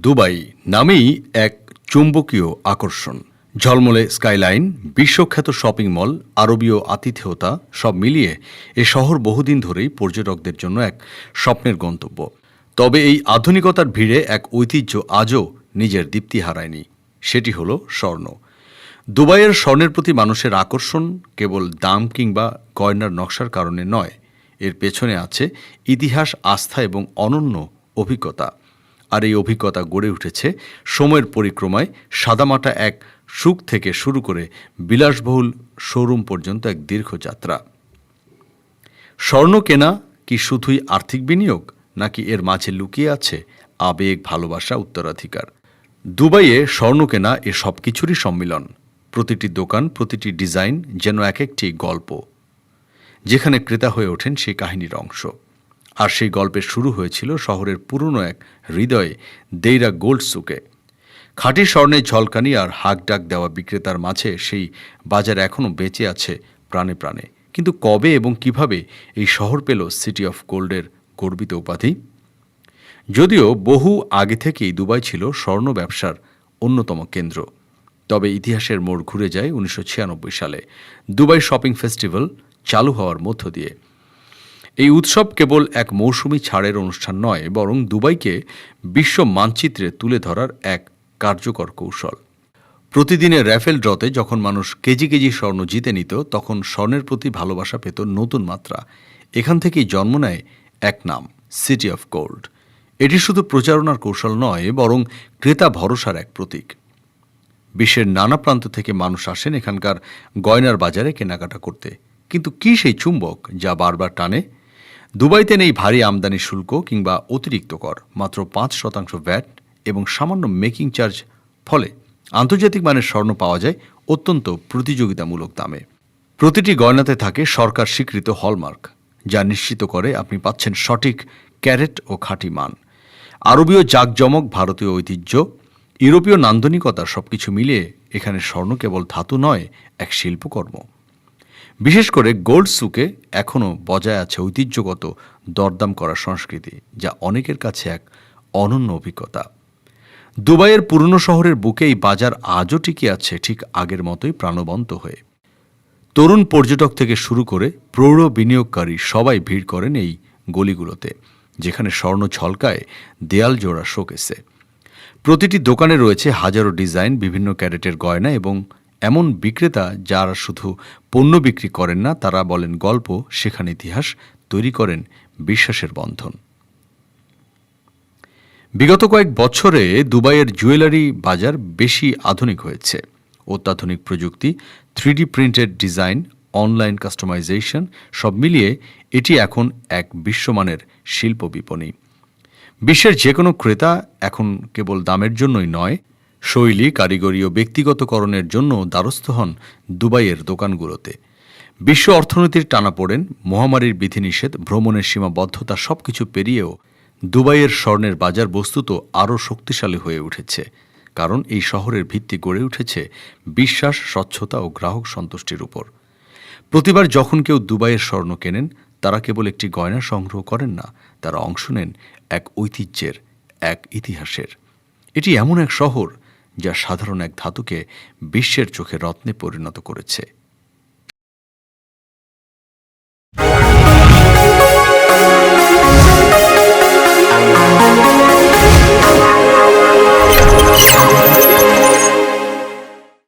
Dubai নামেই এক চুম্বকীয় আকর্ষণ। ঝলমলে স্কাইলাইন, বিশ্বখ্যাত শপিং মল, আরবীয় আতিথেয়তা, সব মিলিয়ে এ শহর বহুদিন ধরেই পর্যটকদের জন্য এক স্বপ্নের গন্তব্য। তবে এই আধুনিকতার ভিড়ে এক ঐতিহ্য আজও নিজের দীপ্তি হারায়নি। সেটি হলো স্বর্ণ। দুবাইয়ের স্বর্ণের প্রতি মানুষের আকর্ষণ কেবল দাম কিংবা গয়নার নকশার কারণে নয়, এর পেছনে আছে ইতিহাস, আস্থা এবং অনন্য অভিজ্ঞতা। আর এই অভিজ্ঞতা গড়ে উঠেছে সময়ের পরিক্রমায় সাদামাটা এক সুখ থেকে শুরু করে বিলাসবহুল শোরুম পর্যন্ত এক দীর্ঘ যাত্রা। স্বর্ণ কেনা কি শুধুই আর্থিক বিনিয়োগ, নাকি এর মাঝে লুকিয়ে আছে আবেগ, ভালোবাসা, উত্তরাধিকার? দুবাইয়ে স্বর্ণ কেনা এ সব কিছুরই সম্মিলন। প্রতিটি দোকান, প্রতিটি ডিজাইন যেন এক একটি গল্প, যেখানে ক্রেতা হয়ে ওঠেন সেই কাহিনীর অংশ। আর সেই গল্পের শুরু হয়েছিল শহরের পুরনো এক হৃদয়ে দেইরা গোল্ড সুকে খাঁটি স্বর্ণের ঝলকানি আর হাক ডাক দেওয়া বিক্রেতার মাঝে সেই বাজার এখনও বেঁচে আছে প্রাণে প্রাণে। কিন্তু কবে এবং কীভাবে এই শহর পেল সিটি অফ গোল্ডের গর্বিত উপাধি? যদিও বহু আগে থেকেই দুবাই ছিল স্বর্ণ ব্যবসার অন্যতম কেন্দ্র। তবে ইতিহাসের মোড় ঘুরে যায় উনিশশো ছিয়ানব্বই সালে। দুবাই শপিং ফেস্টিভ্যাল চালু হওয়ার মধ্য দিয়ে। এই উৎসব কেবল এক মৌসুমি ছাড়ের অনুষ্ঠান নয়, বরং দুবাইকে বিশ্ব মানচিত্রে তুলে ধরার এক কার্যকর কৌশল। প্রতিদিনের র্যাফেল ড্রতে যখন মানুষ কেজি কেজি স্বর্ণ জিতে নিত, তখন স্বর্ণের প্রতি ভালোবাসা পেত নতুন মাত্রা। এখান থেকেই জন্ম নেয় এক নাম সিটি অফ গোল্ড এটি শুধু প্রচারণার কৌশল নয়, বরং ক্রেতা ভরসার এক প্রতীক। বিশ্বের নানা প্রান্ত থেকে মানুষ আসেন এখানকার গয়নার বাজারে কেনাকাটা করতে। কিন্তু কি সেই চুম্বক যা বারবার টানে? দুবাইতে নেই ভারী আমদানি শুল্ক কিংবা অতিরিক্ত কর, মাত্র পাঁচ শতাংশ ভ্যাট এবং সামান্য মেকিং চার্জ ফলে আন্তর্জাতিক মানের স্বর্ণ পাওয়া যায় অত্যন্ত প্রতিযোগিতামূলক দামে। প্রতিটি গয়নাতে থাকে সরকার স্বীকৃত হলমার্ক যা নিশ্চিত করে আপনি পাচ্ছেন সঠিক ক্যারেট ও খাঁটি মান। আরবীয় জাঁকজমক, ভারতীয় ঐতিহ্য, ইউরোপীয় নান্দনিকতা সবকিছু মিলিয়ে এখানে স্বর্ণ কেবল ধাতু নয়, এক শিল্পকর্ম। বিশেষ করে গোল্ড সুকে এখনও বজায় আছে ঐতিহ্যগত দরদাম করার সংস্কৃতি, যা অনেকের কাছে এক অনন্য অভিজ্ঞতা। দুবাইয়ের পুরনো শহরের বুকে এই বাজার আজও টিকে আছে ঠিক আগের মতোই প্রাণবন্ত হয়ে। তরুণ পর্যটক থেকে শুরু করে প্রৌঢ় বিনিয়োগকারী সবাই ভিড় করেন এই গলিগুলোতে, যেখানে স্বর্ণ ছলকায় দেয়াল জোড়া শোকেসে। প্রতিটি দোকানে রয়েছে হাজারো ডিজাইন, বিভিন্ন ক্যারেটের গয়না এবং এমন বিক্রেতা যারা শুধু পণ্য বিক্রি করেন না, তারা বলেন গল্প শেখান ইতিহাস তৈরি করেন বিশ্বাসের বন্ধন। বিগত কয়েক বছরে দুবাইয়ের জুয়েলারি বাজার বেশি আধুনিক হয়েছে। অত্যাধুনিক প্রযুক্তি, three D printed design, online customization, সব মিলিয়ে এটি এখন এক বিশ্বমানের শিল্প বিপণী। বিশ্বের যে কোনো ক্রেতা এখন কেবল দামের জন্যই নয় শৈলী, কারিগরি ও ব্যক্তিগতকরণের জন্য দ্বারস্থ হন দুবাইয়ের দোকানগুলোতে। বিশ্ব অর্থনীতির টানাপোড়েন মহামারীর বিধিনিষেধ, ভ্রমণের সীমাবদ্ধতা সবকিছু পেরিয়েও দুবাইয়ের স্বর্ণের বাজার বস্তুত আরও শক্তিশালী হয়ে উঠেছে, কারণ এই শহরের ভিত্তি গড়ে উঠেছে বিশ্বাস, স্বচ্ছতা ও গ্রাহক সন্তুষ্টির উপর। প্রতিবার যখন কেউ দুবাইয়ের স্বর্ণ কেনেন, তারা কেবল একটি গয়না সংগ্রহ করেন না, তারা অংশ নেন এক ঐতিহ্যের, এক ইতিহাসের। এটি এমন এক শহর যা সাধারণ এক ধাতুকে বিশ্বের চোখে রত্নে পরিণত করেছে।